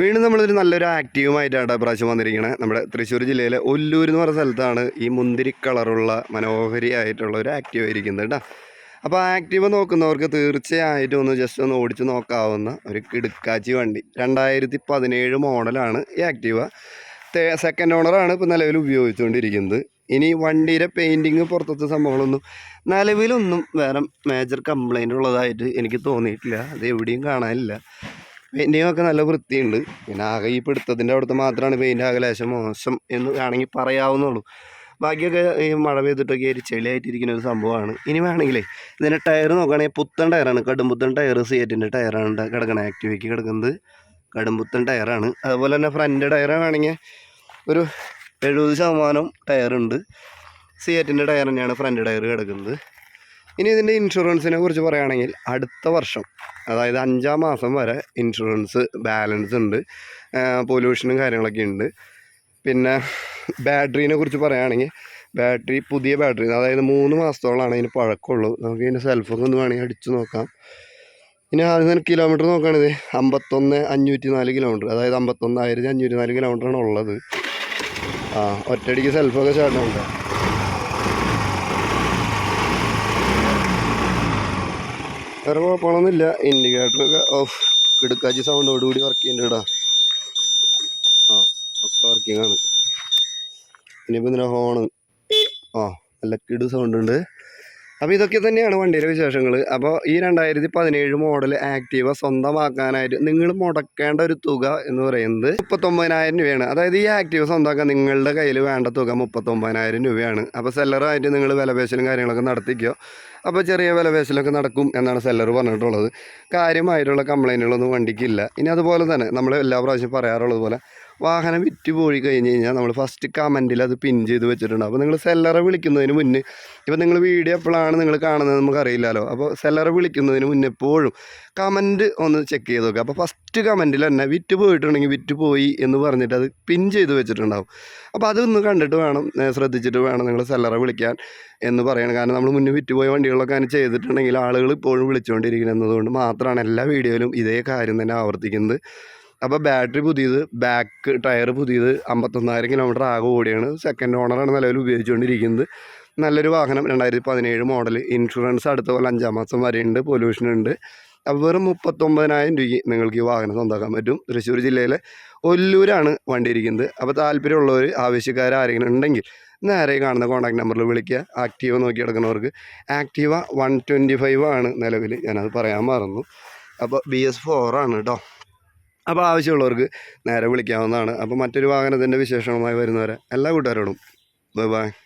വീണ്ടും നമ്മളൊരു നല്ലൊരു ആക്റ്റീവുമായിട്ടാണ് പ്രാവശ്യം വന്നിരിക്കുന്നത് നമ്മുടെ തൃശ്ശൂർ ജില്ലയിലെ ഒല്ലൂർ എന്ന് പറഞ്ഞ സ്ഥലത്താണ് ഈ മുന്തിരി കളറുള്ള മനോഹരിയായിട്ടുള്ള ഒരു ആക്റ്റീവ് ഇരിക്കുന്നത് കേട്ടോ. അപ്പോൾ ആക്റ്റീവ് നോക്കുന്നവർക്ക് തീർച്ചയായിട്ടും ഒന്ന് ജസ്റ്റ് ഒന്ന് ഓടിച്ച് നോക്കാവുന്ന ഒരു കിടുക്കാച്ചി വണ്ടി. രണ്ടായിരത്തി പതിനേഴ് മോഡലാണ് ഈ ആക്റ്റീവ സെക്കൻഡ് ഓണറാണ് ഇപ്പോൾ നിലവിൽ ഉപയോഗിച്ചുകൊണ്ടിരിക്കുന്നത്. ഇനി വണ്ടിയുടെ പെയിന്റിങ് പുറത്തത്തെ സംഭവങ്ങളൊന്നും നിലവിലൊന്നും വേറെ മേജർ കംപ്ലൈന്റ് ഉള്ളതായിട്ട് എനിക്ക് തോന്നിയിട്ടില്ല. അത് എവിടെയും കാണാനില്ല. പെയിന്റിങ് ഒക്കെ നല്ല വൃത്തിയുണ്ട്. പിന്നെ ആകെ ഈ പിടുത്തത്തിന്റെ അവിടുത്തെ മാത്രമാണ് പെയിന്റ് ആകെ ലേശം മോശം എന്ന് വേണമെങ്കിൽ പറയാവുന്നുള്ളൂ ബാക്കിയൊക്കെ ഈ മഴ പെയ്തിട്ടൊക്കെ ഒരു ചെളിയായിട്ടിരിക്കുന്ന ഒരു സംഭവമാണ്. ഇനി വേണമെങ്കിലേ ഇതിന്റെ ടയർ നോക്കുകയാണെങ്കിൽ പുത്തൻ ടയറാണ്. കടുംപുത്തൻ ടയർ സിയറ്റിന്റെ ടയറാണ് കിടക്കണത് ആക്ടിവയ്ക്ക് കിടക്കുന്നത് കടുംപുത്തൻ ടയറാണ്. അതുപോലെ തന്നെ ഫ്രണ്ട് ടയർ വേണമെങ്കിൽ ഒരു എഴുപത് ശതമാനം ടയറുണ്ട്. സിയറ്റിന്റെ ടയർ തന്നെയാണ് ഫ്രണ്ട് ടയർ കിടക്കുന്നത്. ഇനി ഇതിന്റെ ഇൻഷുറൻസിനെ കുറിച്ച് പറയുകയാണെങ്കിൽ അടുത്ത വർഷം അതായത് അഞ്ചാം മാസം വരെ ഇൻഷുറൻസ് ബാലൻസ് ഉണ്ട് പൊല്യൂഷനും കാര്യങ്ങളൊക്കെ ഉണ്ട്. പിന്നെ ബാറ്ററീനെ കുറിച്ച് പറയുകയാണെങ്കിൽ ബാറ്ററി പുതിയ ബാറ്ററി അതായത് മൂന്ന് മാസത്തോളമാണ് അതിന് പഴക്കമുള്ളൂ. നമുക്ക് ഇതിന്റെ സെൽഫൊക്കെ ഒന്ന് വേണമെങ്കിൽ അടിച്ച് നോക്കാം. ഇനി ആദ്യം കിലോമീറ്റർ നോക്കുകയാണിത് അമ്പത്തൊന്ന് അഞ്ഞൂറ്റി നാല് കിലോമീറ്റർ അതായത് അമ്പത്തൊന്നായിരത്തി അഞ്ഞൂറ്റി നാല് കിലോമീറ്ററാണ് ഉള്ളത്. ആ ഒറ്റയടിക്ക് സെൽഫൊക്കെ ചാടുന്നുണ്ട് വേറെ കുഴപ്പങ്ങളൊന്നുമില്ല ഇൻഡിക്കേറ്ററൊക്കെ ഓഫ്. കിടുക്കാച്ചി സൗണ്ടോടുകൂടി വർക്ക് ചെയ്യുന്നുണ്ട് ആ ഒക്കെ വർക്കിംഗ് ആണ്. ഇനിയിപ്പോൾ ഇതിന്റെ ഹോണ് ആ നല്ല കിടു സൗണ്ട് ഉണ്ട്. അപ്പോൾ ഇതൊക്കെ തന്നെയാണ് വണ്ടിയുടെ വിശേഷങ്ങൾ അപ്പോൾ ഈ രണ്ടായിരത്തി പതിനേഴ് മോഡൽ ആക്റ്റീവ സ്വന്തമാക്കാനായിട്ട് നിങ്ങൾ മുടക്കേണ്ട ഒരു തുക എന്ന് പറയുന്നത് മുപ്പത്തൊമ്പതിനായിരം രൂപയാണ്. അതായത് ഈ ആക്റ്റീവ സ്വന്തമാക്കാൻ നിങ്ങളുടെ കയ്യിൽ വേണ്ട തുക മുപ്പത്തൊമ്പതിനായിരം രൂപയാണ്. അപ്പോൾ സെല്ലറായിട്ട് നിങ്ങൾ വിലപേശലും കാര്യങ്ങളൊക്കെ നടത്തിക്കോ. അപ്പോൾ ചെറിയ വിലപേശലൊക്കെ നടക്കും എന്നാണ് സെല്ലർ പറഞ്ഞിട്ടുള്ളത്. കാര്യമായിട്ടുള്ള കംപ്ലൈന്റുകളൊന്നും വണ്ടിക്കില്ല. ഇനി അതുപോലെ തന്നെ നമ്മൾ എല്ലാ പ്രാവശ്യം പറയാറുള്ളത് പോലെ വാഹനം വിറ്റ് പോയി കഴിഞ്ഞ് കഴിഞ്ഞാൽ നമ്മൾ ഫസ്റ്റ് കമന്റിൽ അത് പിൻ ചെയ്ത് വെച്ചിട്ടുണ്ട്. അപ്പോൾ നിങ്ങൾ സെല്ലറെ വിളിക്കുന്നതിന് മുന്നേ ഇപ്പോൾ നിങ്ങൾ വീഡിയോ എപ്പോഴാണ് നിങ്ങൾ കാണുന്നത് നമുക്കറിയില്ലല്ലോ അപ്പോൾ സെല്ലറെ വിളിക്കുന്നതിന് മുന്നേ എപ്പോഴും കമന്റ് ഒന്ന് ചെക്ക് ചെയ്ത് നോക്കുക. അപ്പോൾ ഫസ്റ്റ് കമന്റിൽ തന്നെ വിറ്റ് പോയിട്ടുണ്ടെങ്കിൽ വിറ്റ് പോയി എന്ന് പറഞ്ഞിട്ട് അത് പിൻ ചെയ്ത് വെച്ചിട്ടുണ്ടാവും. അപ്പോൾ അതൊന്ന് കണ്ടിട്ട് വേണം ശ്രദ്ധിച്ചിട്ട് വേണം നിങ്ങൾ സെല്ലറെ വിളിക്കാൻ എന്ന് പറയണം. കാരണം നമ്മൾ മുന്നേ വിറ്റുപോയ വണ്ടികളൊക്കെ അങ്ങനെ ചെയ്തിട്ടുണ്ടെങ്കിൽ ആളുകൾ ഇപ്പോഴും വിളിച്ചുകൊണ്ടിരിക്കുന്നതുകൊണ്ട് മാത്രമാണ് എല്ലാ വീഡിയോയിലും ഇതേ കാര്യം തന്നെ ആവർത്തിക്കുന്നത്. അപ്പോൾ ബാറ്ററി പുതിയത് ബാക്ക് ടയർ പുതിയത് അമ്പത്തൊന്നായിരം കിലോമീറ്റർ ആകെ ഓടിയാണ്. സെക്കൻഡ് ഓണറാണ് നിലവിൽ ഉപയോഗിച്ചുകൊണ്ടിരിക്കുന്നത്. നല്ലൊരു വാഹനം രണ്ടായിരത്തി പതിനേഴ് മോഡൽ ഇൻഷുറൻസ് അടുത്ത പോലെ അഞ്ചാം മാസം വരെയുണ്ട് പൊല്യൂഷൻ ഉണ്ട്. അപ്പോൾ വെറും മുപ്പത്തൊമ്പതിനായിരം രൂപയ്ക്ക് നിങ്ങൾക്ക് ഈ വാഹനം സ്വന്തമാക്കാൻ പറ്റും. തൃശ്ശൂർ ജില്ലയിലെ ഒല്ലൂരാണ് വണ്ടി ഇരിക്കുന്നത് അപ്പോൾ താല്പര്യമുള്ളവർ ആവശ്യക്കാർ ആരെങ്കിലും ഉണ്ടെങ്കിൽ നേരെ കാണുന്ന കോൺടാക്ട് നമ്പറിൽ വിളിക്കുക. ആക്റ്റീവ നോക്കി എടുക്കുന്നവർക്ക് ആക്റ്റീവ വൺ ട്വന്റി ഫൈവ് ആണ് നിലവിൽ ഞാനത് പറയാൻ മറന്നു. അപ്പോൾ ബി എസ് ഫോറാണ് കേട്ടോ അപ്പോൾ ആവശ്യമുള്ളവർക്ക് നേരെ വിളിക്കാവുന്നതാണ്. അപ്പോൾ മറ്റൊരു വാഹനത്തിന്റെ വിശേഷങ്ങളുമായി വരുന്നവരെ എല്ലാ കൂട്ടുകാരോടും. Bye bye.